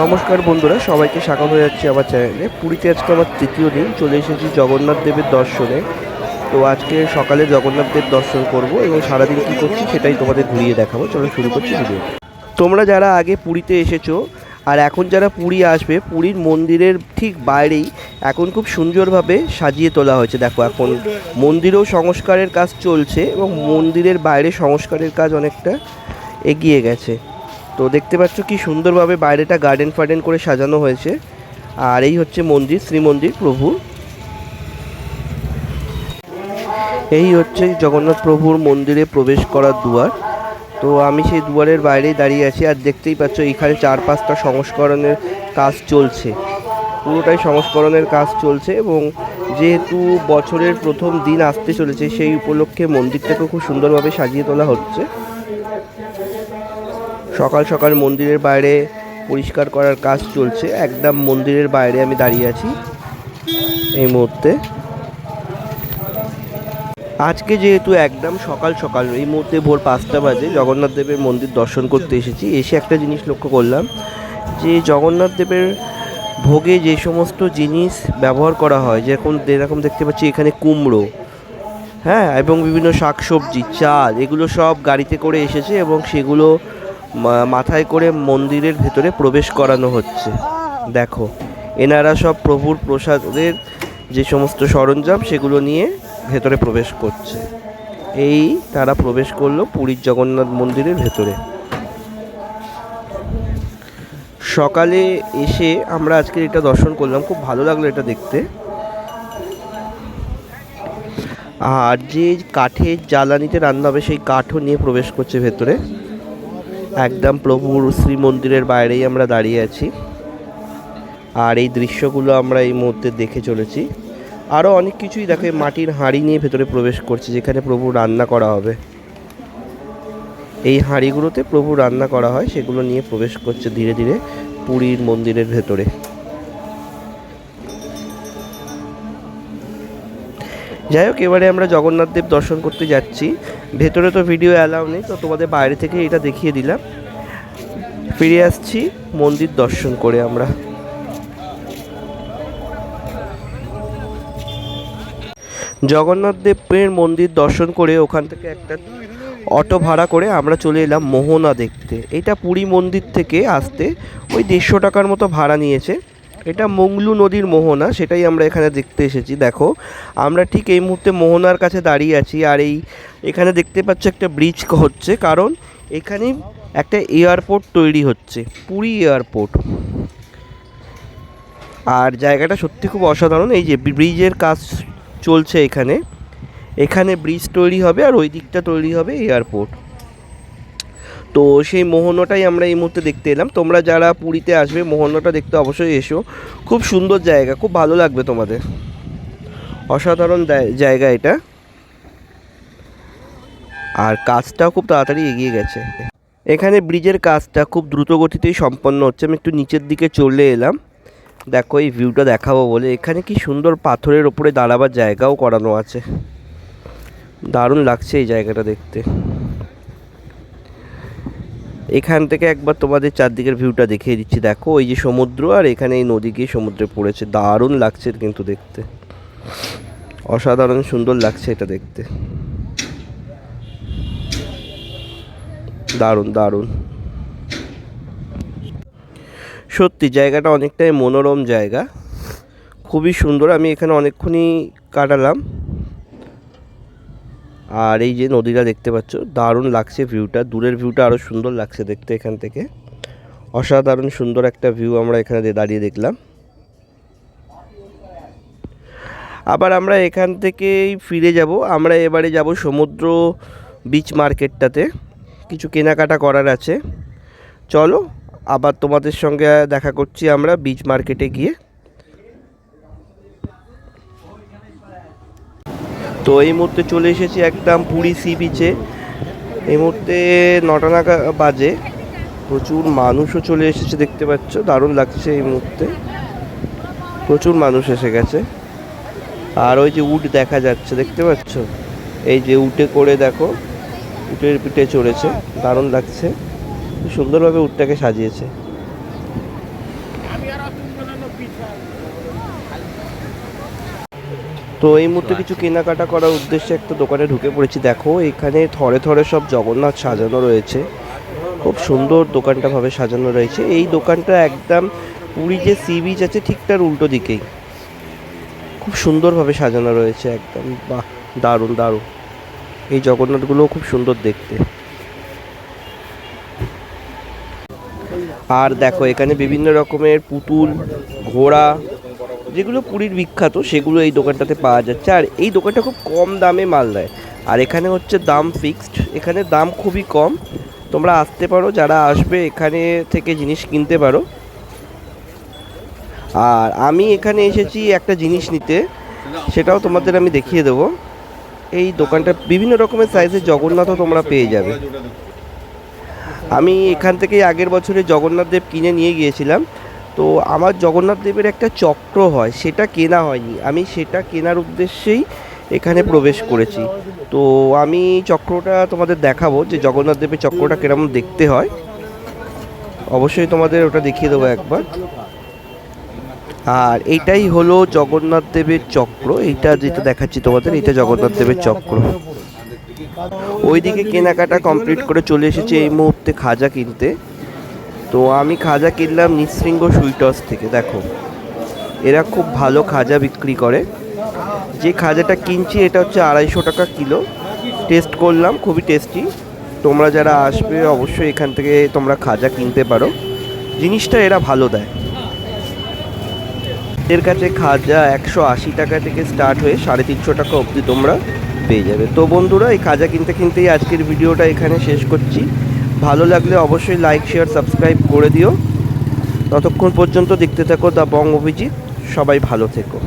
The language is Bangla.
নমস্কার বন্ধুরা, সবাইকে স্বাগত যাচ্ছি আমার চ্যানেলে। পুরীতে আজকে আমার তৃতীয় দিন, চলে এসেছি জগন্নাথ দেবের দর্শনে। তো আজকে সকালে জগন্নাথ দেব দর্শন করব এবং সারাদিন কী করছি সেটাই তোমাদের ঘুরিয়ে দেখাবো। চলো শুরু করছি ভিডিও তোমরা যারা আগে পুরীতে এসেছ, আর এখন যারা পুরী আসবে, পুরীর মন্দিরের ঠিক বাইরেই এখন খুব সুন্দরভাবে সাজিয়ে তোলা হয়েছে। দেখো, এখন মন্দিরেও সংস্কারের কাজ চলছে এবং মন্দিরের বাইরে সংস্কারের কাজ অনেকটা এগিয়ে গেছে। তো দেখতে পাচ্ছ কি সুন্দরভাবে বাইরেটা গার্ডেন ফার্ডেন করে সাজানো হয়েছে। আর এই হচ্ছে মন্দির শ্রীমন্দির প্রভু। এই হচ্ছে জগন্নাথ প্রভুর মন্দিরে প্রবেশ করার দুয়ার। তো আমি সেই দুয়ারের বাইরেই দাঁড়িয়ে আছি আর দেখতেই পাচ্ছ এখানে চার পাঁচটা সংস্করণের কাজ চলছে। পুরোটাই সংস্করণের কাজ চলছে এবং যেহেতু বছরের প্রথম দিন আসতে চলেছে, সেই উপলক্ষে মন্দিরটাকে খুব সুন্দরভাবে সাজিয়ে তোলা হচ্ছে। সকাল সকাল মন্দিরের বাইরে পরিষ্কার করার কাজ চলছে। একদম মন্দিরের বাইরে আমি দাঁড়িয়ে আছি এই মুহূর্তে। আজকে যেহেতু একদম সকাল সকাল, এই মুহূর্তে ভোর পাঁচটা বাজে, জগন্নাথ দেবের মন্দির দর্শন করতে এসেছি। এসে একটা জিনিস লক্ষ্য করলাম, যে জগন্নাথ দেবের ভোগে যে সমস্ত জিনিস ব্যবহার করা হয়, যেরকম যেরকম দেখতে পাচ্ছি এখানে কুমড়ো হ্যাঁ এবং বিভিন্ন শাকসবজি, চাল, এগুলো সব গাড়িতে করে এসেছে এবং সেগুলো মাথায় করে মন্দিরের ভেতরে প্রবেশ করানো হচ্ছে। দেখো, এনারা সব প্রভুর প্রসাদের যে সমস্ত সরঞ্জাম, সেগুলো নিয়ে ভেতরে প্রবেশ করছে। এই তারা প্রবেশ করল পুরীর জগন্নাথ মন্দিরের ভেতরে। সকালে এসে আমরা আজকে এটা দর্শন করলাম। খুব ভালো লাগল এটা দেখতে। আর যে কাঠের জ্বালানিতে রান্না হবে, সেই কাঠও নিয়ে প্রবেশ করছে ভেতরে। একদম প্রভুর শ্রীমন্দিরের বাইরেই আমরা দাঁড়িয়ে আছি। আর এই দৃশ্যগুলো আমরা এই মুহূর্তে দেখে চলেছি। আরও অনেক কিছুই দেখো মাটির হাঁড়ি নিয়ে ভেতরে প্রবেশ করছে, যেখানে প্রভু রান্না করা হবে। এই হাঁড়িগুলোতে প্রভু রান্না করা হয়, সেগুলো নিয়ে প্রবেশ করছে ধীরে ধীরে পুরীর মন্দিরের ভেতরে। যাই হোক, এবারে আমরা জগন্নাথ দেব দর্শন করতে যাচ্ছি। ভেতরে তো ভিডিও অ্যালাউ নেই, তো তোমাদের বাইরে থেকে এটা দেখিয়ে দিলাম। ফিরে আসছি, মন্দির দর্শন করে আমরা। জগন্নাথ দেবের মন্দির দর্শন করে ওখান থেকে একটা অটো ভাড়া করে আমরা চলে এলাম মোহনা দেখতে। এটা পুরী মন্দির থেকে আসতে ওই দেড়শো টাকার মতো ভাড়া নিয়েছে। এটা মংলু নদীর মোহনা, সেটাই আমরা এখানে দেখতে এসেছি। দেখো, আমরা ঠিক এই মুহূর্তে মোহনার কাছে দাঁড়িয়ে আছি আর এই, এখানে দেখতে পাচ্ছ একটা ব্রিজ হচ্ছে, কারণ এখানে একটা এয়ারপোর্ট তৈরি হচ্ছে, পুরী এয়ারপোর্ট আর জায়গাটা সত্যি খুব অসাধারণ, এই যে ব্রিজের কাজ চলছে এখানে। এখানে ব্রিজ তৈরি হবে আর ওই দিকটা তৈরি হবে এয়ারপোর্ট তো সেই মোহনাটাই আমরা এই মুহূর্তে দেখতে এলাম। তোমরা যারা পুরীতে আসবে, মোহনাটা দেখতে অবশ্যই এসো। খুব সুন্দর জায়গা, খুব ভালো লাগবে তোমাদের। অসাধারণ জায়গা এটা। আর কাজটাও খুব তাড়াতাড়ি এগিয়ে গেছে। এখানে ব্রিজের কাজটা খুব দ্রুত গতিতেই সম্পন্ন হচ্ছে। আমি একটু নিচের দিকে চলে এলাম। দেখো, এই ভিউটা দেখাবো বলে। এখানে কি সুন্দর পাথরের ওপরে দাঁড়াবার জায়গাও করানো আছে। দারুণ লাগছে এই জায়গাটা দেখতে। এখান থেকে একবার তোমাদের চারদিকের ভিউটা দেখিয়ে দিচ্ছি। দেখো ওই যে সমুদ্র আর এখানে এই নদী গিয়ে সমুদ্রে পড়েছে। দারুণ লাগছে কিন্তু দেখতে। অসাধারণ সুন্দর লাগছে এটা দেখতে। দারুণ দারুণ। সত্যি, জায়গাটা অনেকটাই মনোরম জায়গা। খুবই সুন্দর। আমি এখানে অনেকক্ষণই কাটালাম। আর এই যে নদীটা দেখতে পাচ্ছ, দারুণ লাগছে ভিউটা দূরের ভিউটা আরও সুন্দর লাগছে দেখতে এখান থেকে। অসাধারণ সুন্দর একটা ভিউ আমরা এখানে দাঁড়িয়ে দেখলাম। আবার আমরা এখান থেকেই ফিরে যাব। আমরা এবারে যাব সমুদ্র বিচ মার্কেটটাতে কিছু কেনাকাটা করার আছে। চলো, আবার তোমাদের সঙ্গে দেখা করছি আমরা বিচ মার্কেটে গিয়ে। তো এই মুহূর্তে চলে এসেছি একদম পুরী সি বিচে এই মুহূর্তে নটা নাগা বাজে। প্রচুর মানুষও চলে এসেছে দেখতে পাচ্ছ, দারুণ লাগছে এই মুহূর্তে। প্রচুর মানুষ এসে গেছে। আর ওই যে উট দেখা যাচ্ছে, দেখতে পাচ্ছ? এই যে উটে করে দেখো, উটের পিঠে চড়েছে, দারুণ লাগছে। সুন্দরভাবে উটটাকে সাজিয়েছে। তো এই মুহূর্তে কিছু কেনাকাটা করার উদ্দেশ্যে একটা দোকানে ঢুকে পড়েছি। দেখো, এখানে থরে থরে সব জগন্নাথ সাজানো রয়েছে। খুব সুন্দর দোকানটা ভাবে সাজানো রয়েছে। এই দোকানটা একদম পুরী যে সি বিচ আছে, ঠিক তার উল্টো দিকেই। খুব সুন্দরভাবে সাজানো রয়েছে একদম। বাহ, দারুণ দারুণ। এই জগন্নাথগুলোও খুব সুন্দর দেখতে। আর দেখো, এখানে বিভিন্ন রকমের পুতুল, ঘোড়া যেগুলো পুরীর বিখ্যাত, সেগুলো এই দোকানটাতে পাওয়া যাচ্ছে। আর এই দোকানটা খুব কম দামে মাল দেয়। আর এখানে হচ্ছে দাম ফিক্সড এখানে দাম খুবই কম। তোমরা আসতে পারো, যারা আসবে এখানে থেকে জিনিস কিনতে পারো। আর আমি এখানে এসেছি একটা জিনিস নিতে, সেটাও তোমাদের আমি দেখিয়ে দেবো। এই দোকানটা বিভিন্ন রকমের সাইজের জগন্নাথও তোমরা পেয়ে যাবে। আমি এখান থেকেই আগের বছরে জগন্নাথ দেব কিনে নিয়ে গিয়েছিলাম। তো আমার জগন্নাথ দেবের একটা চক্র হয়, সেটা কেনা হয়নি। আমি সেটা কেনার উদ্দেশ্যেই এখানে প্রবেশ করেছি। তো আমি চক্রটা তোমাদের দেখাবো যে জগন্নাথ দেবের চক্রটা কেরম দেখতে হয়। অবশ্যই তোমাদের ওটা দেখিয়ে দেবো একবার। আর এটাই হলো জগন্নাথ দেবের চক্র। এইটা যেটা দেখাচ্ছি তোমাদের, এটা জগন্নাথ দেবের চক্র। ওইদিকে কেনাকাটা কমপ্লিট করে চলে এসেছি এই মুহূর্তে খাজা কিনতে। তো আমি খাজা কিনলাম নিঃশৃঙ্গ সুইটস থেকে, দেখো। এরা খুব ভালো খাজা বিক্রি করে। যে খাজাটা কিনছি, এটা হচ্ছে আড়াইশো টাকা কিলো। টেস্ট করলাম, খুবই টেস্টি। তোমরা যারা আসবে, অবশ্যই এখান থেকে তোমরা খাজা কিনতে পারো। জিনিসটা এরা ভালো দেয়। এর কাছে খাজা একশো আশি টাকা থেকে স্টার্ট হয়ে সাড়ে তিনশো টাকা অবধি তোমরা পেয়ে যাবে। তো বন্ধুরা, এই খাজা কিনতে কিনতেই আজকের ভিডিওটা এখানে শেষ করছি। ভালো লাগলে অবশ্যই লাইক শেয়ার সাবস্ক্রাইব করে দিও। ততক্ষণ পর্যন্ত দেখতে থাকো দ্য বং অভিজিৎ সবাই ভালো থেকো।